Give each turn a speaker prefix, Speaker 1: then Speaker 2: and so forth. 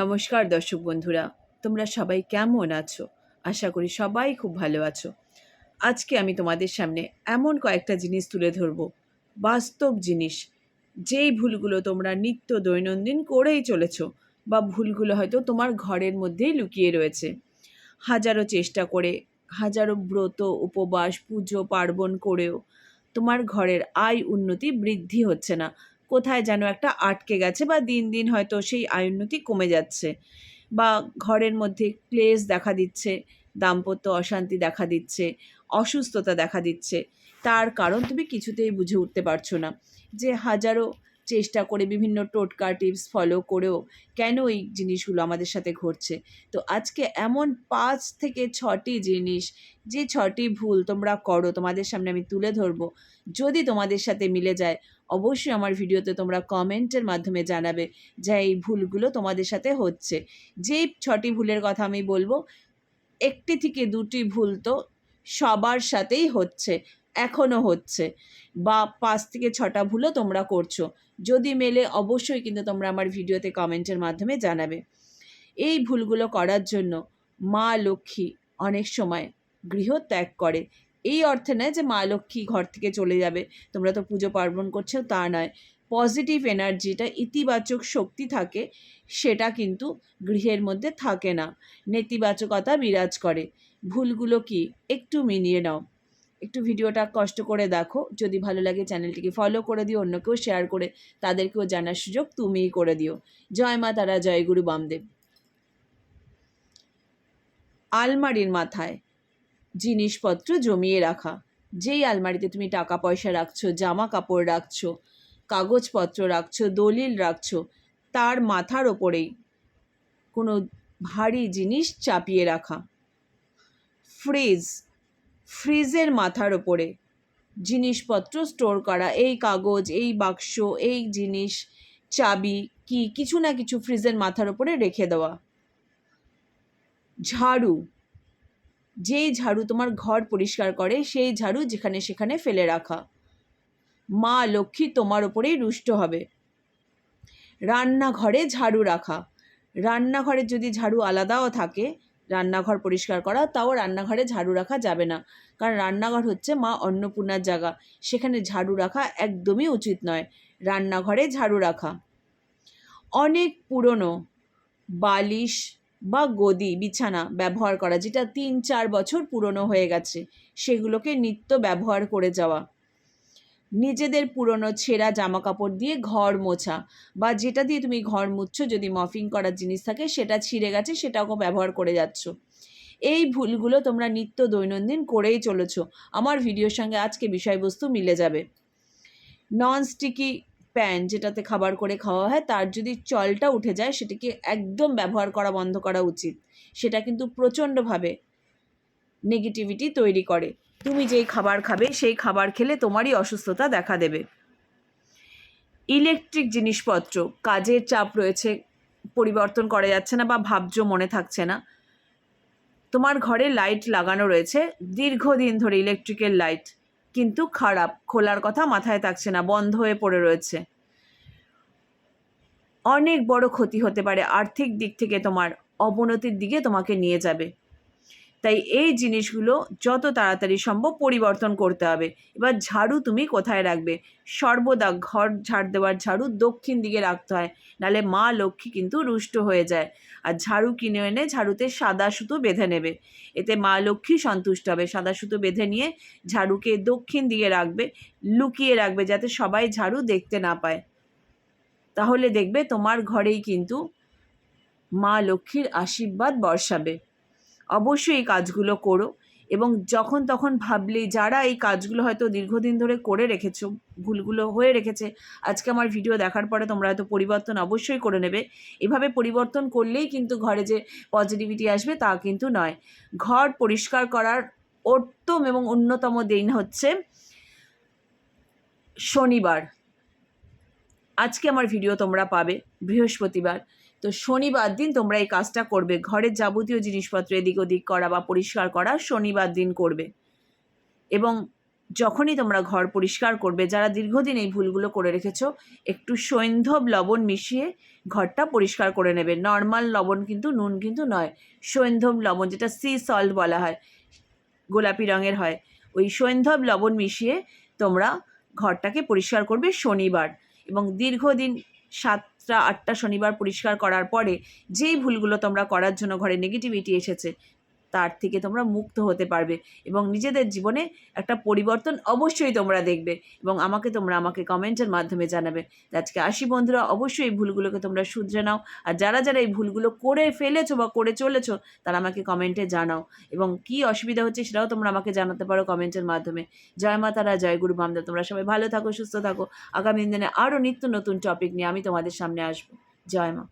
Speaker 1: নমস্কার দর্শক বন্ধুরা, তোমরা সবাই কেমন আছো? আশা করি সবাই খুব ভালো আছো। আজকে আমি তোমাদের সামনে এমন কয়েকটা জিনিস তুলে ধরব। বাস্তব জিনিস, যেই ভুলগুলো তোমরা নিত্য দৈনন্দিন করেই চলেছো বা ভুলগুলো হয়তো তোমার ঘরের মধ্যেই লুকিয়ে রয়েছে। হাজারো চেষ্টা করে, হাজারো ব্রত, উপবাস, পুজো, পার্বণ করেও তোমার ঘরের আয় উন্নতি বৃদ্ধি হচ্ছে না। কোথায় যেন একটা আটকে গেছে বা দিন দিন হয়তো সেই আয়ুন্নতি কমে যাচ্ছে। বা ঘরের মধ্যে ক্লেশ দেখা দিচ্ছে, দাম্পত্য অশান্তি দেখা দিচ্ছে, অসুস্থতা দেখা দিচ্ছে। তার কারণ তুমি কিছুতেই বুঝে উঠতে পারছ না। যে হাজারো চেষ্টা করে বিভিন্ন টোটকা টিপস ফলো করেও কেন এই জিনিসগুলো আমাদের সাথে ঘটছে? তো আজকে এমন পাঁচ থেকে ছটি জিনিস, যে ছটি ভুল তোমরা করো, তোমাদের সামনে আমি তুলে ধরবো। যদি তোমাদের সাথে মিলে যায়, অবশ্যই আমার ভিডিওতে তোমরা কমেন্টের মাধ্যমে জানাবে যে এই ভুলগুলো তোমাদের সাথে হচ্ছে। যেই ছটি ভুলের কথা আমি বলব, একটি থেকে দুটি ভুল তো সবার সাথেই হচ্ছে। এখনও হচ্ছে। বা পাঁচ থেকে ছটা ভুলও তোমরা করছ। যদি মেলে, অবশ্যই কিন্তু তোমরা আমার ভিডিওতে কমেন্টের মাধ্যমে জানাবে। এই ভুলগুলো করার জন্য মা লক্ষ্মী অনেক সময় গৃহ ত্যাগ করে। এই অর্থে নয় যে মা লক্ষ্মী ঘর থেকে চলে যাবে। তোমরা তো পুজো পার্বণ করছ, তা নয়। পজিটিভ এনার্জিটা ইতিবাচক শক্তি থাকে, সেটা কিন্তু গৃহের মধ্যে থাকে না। নেতিবাচকতা বিরাজ করে। ভুলগুলো কি? একটু মিনিয়ে নাও। একটু ভিডিওটা কষ্ট করে দেখো। যদি ভালো লাগে চ্যানেলটিকে ফলো করে দিও, অন্যকেও শেয়ার করে তাদেরকেও জানার সুযোগ তুমিই করে দিও। জয় মা তারা, জয় গুরু বামদেব। আলমারির মাথায় জিনিসপত্র জমিয়ে রাখা। যেই আলমারিতে তুমি টাকা পয়সা রাখছো, জামা কাপড় রাখছো, কাগজপত্র রাখছো, দলিল রাখছো, তার মাথার ওপরেই কোনো ভারী জিনিস চাপিয়ে রাখা। ফ্রিজ ফ্রিজের মাথার ওপরে জিনিসপত্র স্টোর করা, এই কাগজ, এই বাক্স, এই জিনিস, চাবি, কি, কিছু না কিছু ফ্রিজের মাথার ওপরে রেখে দেওয়া। ঝাড়ু, যেই ঝাড়ু তোমার ঘর পরিষ্কার করে, সেই ঝাড়ু যেখানে সেখানে ফেলে রাখা। মা, লক্ষ্মী তোমার ওপরেই রুষ্ট হবে। রান্নাঘরে ঝাড়ু রাখা। রান্নাঘরে যদি ঝাড়ু আলাদাও থাকে রান্নাঘর পরিষ্কার করা, তাও রান্নাঘরে ঝাড়ু রাখা যাবে না। কারণ রান্নাঘর হচ্ছে মা অন্নপূর্ণার জায়গা। সেখানে ঝাড়ু রাখা একদমই উচিত নয়। রান্নাঘরে ঝাড়ু রাখা। অনেক পুরনো বালিশ বা গদি, বিছানা ব্যবহার করা, যেটা তিন চার বছর পুরনো হয়ে গেছে, সেগুলোকে নিত্য ব্যবহার করে যাওয়া। নিজেদের পুরনো ছেঁড়া জামা কাপড় দিয়ে ঘর মোছা বা যেটা দিয়ে তুমি ঘর মুছছো, যদি মফিং করার জিনিস থাকে, সেটা ছিঁড়ে গেছে সেটাকেও ব্যবহার করে যাচ্ছ। এই ভুলগুলো তোমরা নিত্য দৈনন্দিন করেই চলেছ। আমার ভিডিওর সঙ্গে আজকে বিষয়বস্তু মিলে যাবে। নন স্টিকি প্যান যেটাতে খাবার করে খাওয়া হয়, তার যদি চলটা উঠে যায়, সেটিকে একদম ব্যবহার করা বন্ধ করা উচিত। সেটা কিন্তু প্রচণ্ডভাবে নেগেটিভিটি তৈরি করে। তুমি যেই খাবার খাবে, সেই খাবার খেলে তোমারই অসুস্থতা দেখা দেবে। ইলেকট্রিক জিনিসপত্র, কাজের চাপ রয়েছে, পরিবর্তন করা যাচ্ছে না বা ভাবছ মনে থাকছে না। তোমার ঘরে লাইট লাগানো রয়েছে, দীর্ঘদিন ধরে ইলেকট্রিকের লাইট কিন্তু খারাপ, খোলার কথা মাথায় থাকছে না, বন্ধ হয়ে পড়ে রয়েছে। অনেক বড় ক্ষতি হতে পারে, আর্থিক দিক থেকে তোমার, অবনতির দিকে তোমাকে নিয়ে যাবে। তাই এই জিনিসগুলো যত তাড়াতাড়ি সম্ভব পরিবর্তন করতে হবে। এবার ঝাড়ু তুমি কোথায় রাখবে? সর্বদা ঘর ঝাড় দেওয়ার ঝাড়ু দক্ষিণ দিকে রাখতে হয়, নাহলে মা লক্ষ্মী কিন্তু রুষ্ট হয়ে যায়। আর ঝাড়ু কিনে এনে ঝাড়ুতে সাদা সুতো বেঁধে নেবে। এতে মা লক্ষ্মী সন্তুষ্ট হবে। সাদা সুতো বেঁধে নিয়ে ঝাড়ুকে দক্ষিণ দিকে রাখবে, লুকিয়ে রাখবে যাতে সবাই ঝাড়ু দেখতে না পায়। তাহলে দেখবে তোমার ঘরেই কিন্তু মা লক্ষ্মীর আশীর্বাদ বর্ষাবে। অবশ্যই এই কাজগুলো করো। এবং যখন তখন ভাবলে, যারা এই কাজগুলো হয়তো দীর্ঘদিন ধরে করে রেখেছো, ভুলগুলো হয়ে রেখেছে, আজকে আমার ভিডিও দেখার পরে তোমরা হয়তো পরিবর্তন অবশ্যই করে নেবে। এভাবে পরিবর্তন করলেই কিন্তু ঘরে যে পজিটিভিটি আসবে তা কিন্তু নয়। ঘর পরিষ্কার করার উত্তম এবং অন্যতম দিন হচ্ছে শনিবার। আজকে আমার ভিডিও তোমরা পাবে বৃহস্পতিবার। তো শনিবার দিন তোমরা এই কাজটা করবে। ঘরের যাবতীয় জিনিসপত্র এদিক ওদিক করা বা পরিষ্কার করা শনিবার দিন করবে। এবং যখনই তোমরা ঘর পরিষ্কার করবে, যারা দীর্ঘদিন এই ভুলগুলো করে রেখেছো, একটু সৈন্ধব লবণ মিশিয়ে ঘরটা পরিষ্কার করে নেবে। নর্মাল লবণ কিন্তু নুন কিন্তু নয়, সৈন্ধব লবণ যেটা সি সল্ট বলা হয়, গোলাপি রঙের হয়। ওই সৈন্ধব লবণ মিশিয়ে তোমরা ঘরটাকে পরিষ্কার করবে শনিবার। এবং দীর্ঘদিন সাতটা আটটা শনিবার পরিষ্কার করার পরে যেই ভুলগুলো তোমরা করার জন্য ঘরে নেগেটিভিটি এসেছে তার থেকে তোমরা মুক্ত হতে পারবে এবং নিজেদের জীবনে একটা পরিবর্তন অবশ্যই তোমরা দেখবে এবং আমাকে তোমরা আমাকে কমেন্টের মাধ্যমে জানাবে। আজকে আসি বন্ধুরা, অবশ্যই এই ভুলগুলোকে তোমরা শুধরে নাও আর যারা যারা এই ভুলগুলো করে ফেলেছো বা করে চলেছো তারা আমাকে কমেন্টে জানাও এবং কি অসুবিধা হচ্ছে সেটাও তোমরা আমাকে জানাতে পারো কমেন্টের মাধ্যমে। জয় মাতারা জয় গুরু বামদেব, তোমরা সবাই ভালো থাকো, সুস্থ থাকো। আগামী দিনে আরও নিত্য নতুন টপিক নিয়ে আমি তোমাদের সামনে আসব। জয় মা।